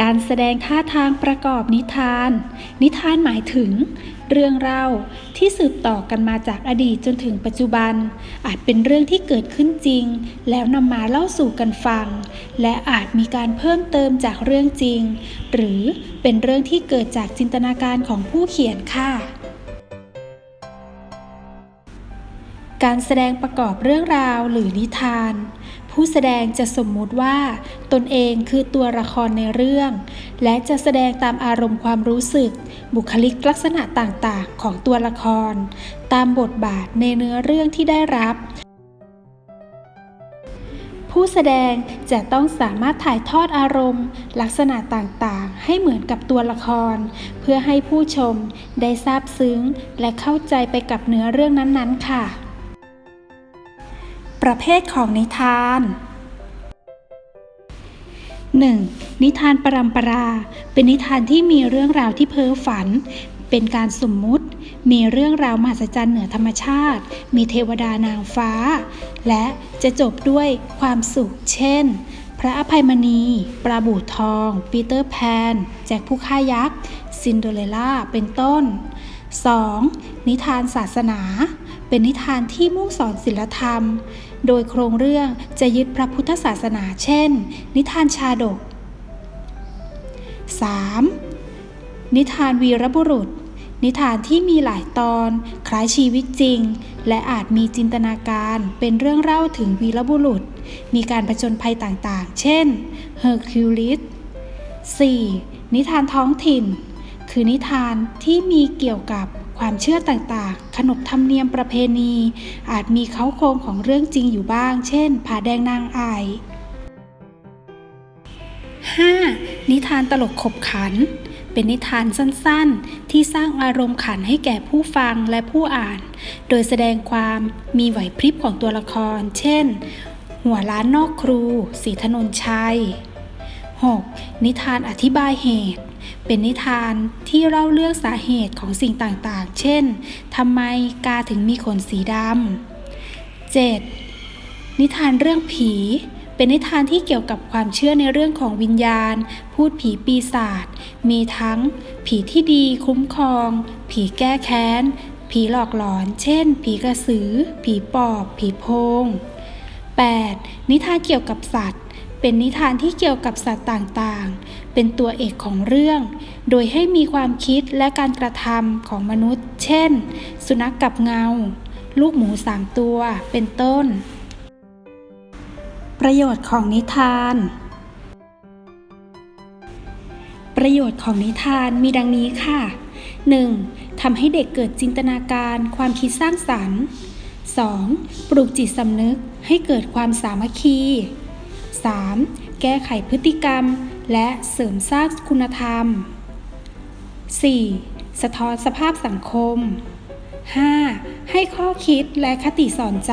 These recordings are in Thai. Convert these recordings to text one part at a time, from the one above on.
การแสดงท่าทางประกอบนิทาน นิทานหมายถึง เรื่องเล่าที่สืบต่อกันมาจากอดีตจนถึงปัจจุบัน อาจเป็นเรื่องที่เกิดขึ้นจริง แล้วนำมาเล่าสู่กันฟัง และอาจมีการเพิ่มเติมจากเรื่องจริง หรือเป็นเรื่องที่เกิดจากจินตนาการของผู้เขียนค่ะการแสดงประกอบเรื่องราวหรือนิทาน ผู้แสดงจะสมมุติว่า ตนเองคือตัวละครในเรื่อง และจะแสดงตามอารมณ์ความรู้สึก บุคลิกลักษณะต่างๆ ของตัวละคร ตามบทบาทในเนื้อเรื่องที่ได้รับ ผู้แสดงจะต้องสามารถถ่ายทอดอารมณ์ ลักษณะต่างๆ ให้เหมือนกับตัวละคร เพื่อให้ผู้ชมได้ซาบซึ้ง และเข้าใจไปกับเนื้อเรื่องนั้นๆ ค่ะ ประเภทของนิทาน 1. นิทานปรัมปรา เป็นนิทานที่มีเรื่องราวที่เพ้อฝัน เป็นการสมมุติ มีเรื่องราวมหัศจรรย์เหนือธรรมชาติ มีเทวดานางฟ้า และจะจบด้วยความสุข เช่น พระอภัยมณี ปลาบู่ทอง ปีเตอร์แพน แจ็คผู้ฆ่ายักษ์ ซินเดเรลล่า เป็นต้น 2. นิทานศาสนา เป็นนิทานที่มุ่งสอนศีลธรรม โดยโครงเรื่องจะยึดพระพุทธศาสนาเช่น นิทานชาดก 3. นิทานวีรบุรุษ นิทานที่มีหลายตอน คล้ายชีวิตจริง และอาจมีจินตนาการเป็นเรื่องเล่าถึงวีรบุรุษ มีการผจญภัยต่างๆ เช่นเฮอร์คิวลิส 4. นิทานท้องถิ่น คือนิทานที่มีเกี่ยวกับ ความเชื่อต่างๆ ขนบธรรมเนียมประเพณี อาจมีเขาโครงของเรื่องจริงอยู่บ้าง เช่น ผาแดงนางไอ 5. นิทานตลกขบขัน เป็นนิทานสั้นๆ ที่สร้างอารมณ์ขันให้แก่ผู้ฟังและผู้อ่าน โดยแสดงความมีไหวพริบของตัวละคร เช่น หัวล้านนอกครู สีถนนชัย 6. นิทานอธิบายเหตุ เป็นนิทานที่เล่าเรื่องสาเหตุของสิ่งต่างๆ เช่น ทำไมกาถึงมีขนสีดำ 7. นิทานเรื่องผี เป็นนิทานที่เกี่ยวกับความเชื่อในเรื่องของวิญญาณ พูดผีปีศาจ มีทั้ง ผีที่ดีคุ้มครอง ผีแก้แค้น ผีหลอกหลอน เช่น ผีกระสือ ผีปอบ ผีโพง 8. นิทานเกี่ยวกับสัตว์ เป็นนิทานที่เกี่ยวกับสัตว์ต่างๆ เป็นตัวเอกของเรื่อง โดยให้มีความคิดและการกระทำของมนุษย์ เช่น สุนัขกกับเงา ลูกหมูสามตัว เป็นต้น ประโยชน์ของนิทาน ประโยชน์ของนิทานมีดังนี้ค่ะ 1. ทำให้เด็กเกิดจินตนาการความคิดสร้างสรรค์ 2. ปลูกจิตสำนึกให้เกิดความสามัคคี 3. แก้ไขพฤติกรรม และเสริมสร้างคุณธรรม 4. สะท้อนสภาพสังคม 5. ให้ข้อคิดและคติสอนใจ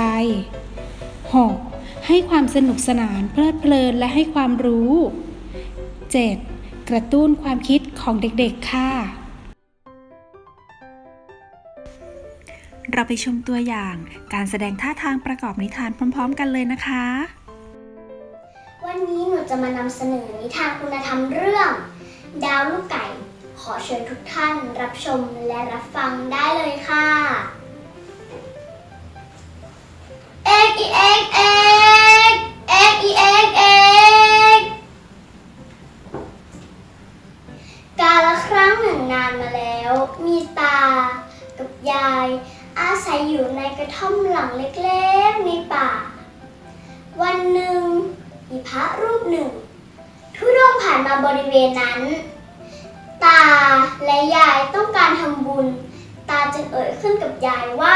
6. ให้ความสนุกสนานเพลิดเพลินและให้ความรู้ 7. กระตุ้นความคิดของเด็กๆ ค่ะ เราไปชมตัวอย่างการแสดงท่าทางประกอบนิทานพร้อม ๆ กันเลยนะคะ วันนี้หนูจะมานำเสนอนิทานคุณธรรมเรื่อง ดาวลูกไก่ ขอเชิญทุกท่านรับชมและรับฟังได้เลยค่ะ เอ็กอีเอ็กเอ็กเอ็กอีเอ็กเอ็กกาละครั้งหนึ่งนานมาแล้ว มีตา กับยาย อาศัยอยู่ในกระท่อมหลังเล็กๆในป่า วันหนึ่ง ระรูปหนึ่ง ทุดงผ่านมาบริเวณนั้น ตาและยายต้องการทำบุญ ตาจึงเอ่ยขึ้นกับยายว่า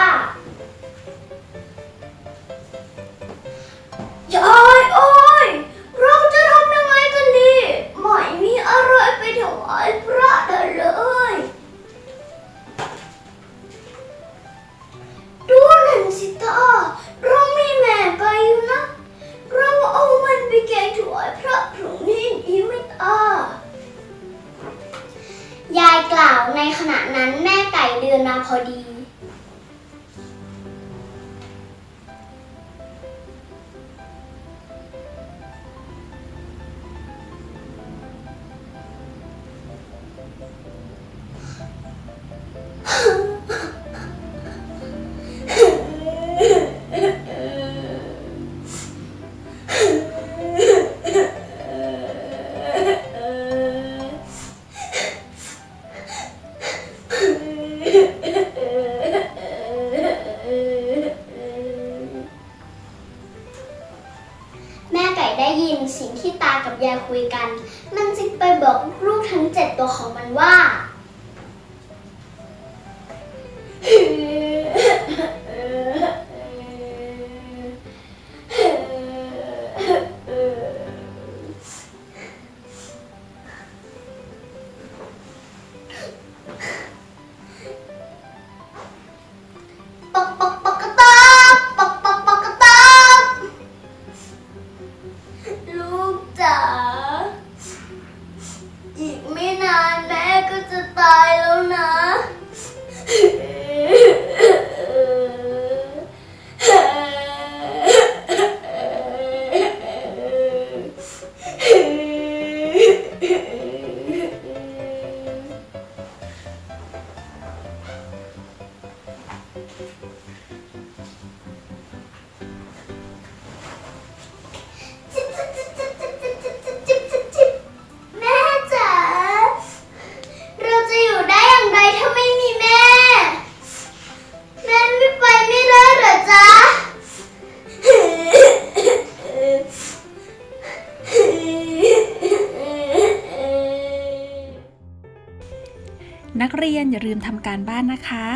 นักเรียนอย่าลืมทำการบ้านนะคะ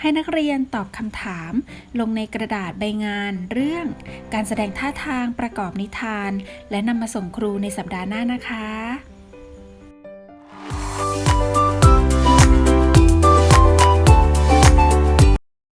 ให้นักเรียนตอบคำถาม ลงในกระดาษใบงาน เรื่อง การแสดงท่าทางประกอบนิทาน และนำมาส่งครูในสัปดาห์หน้านะคะ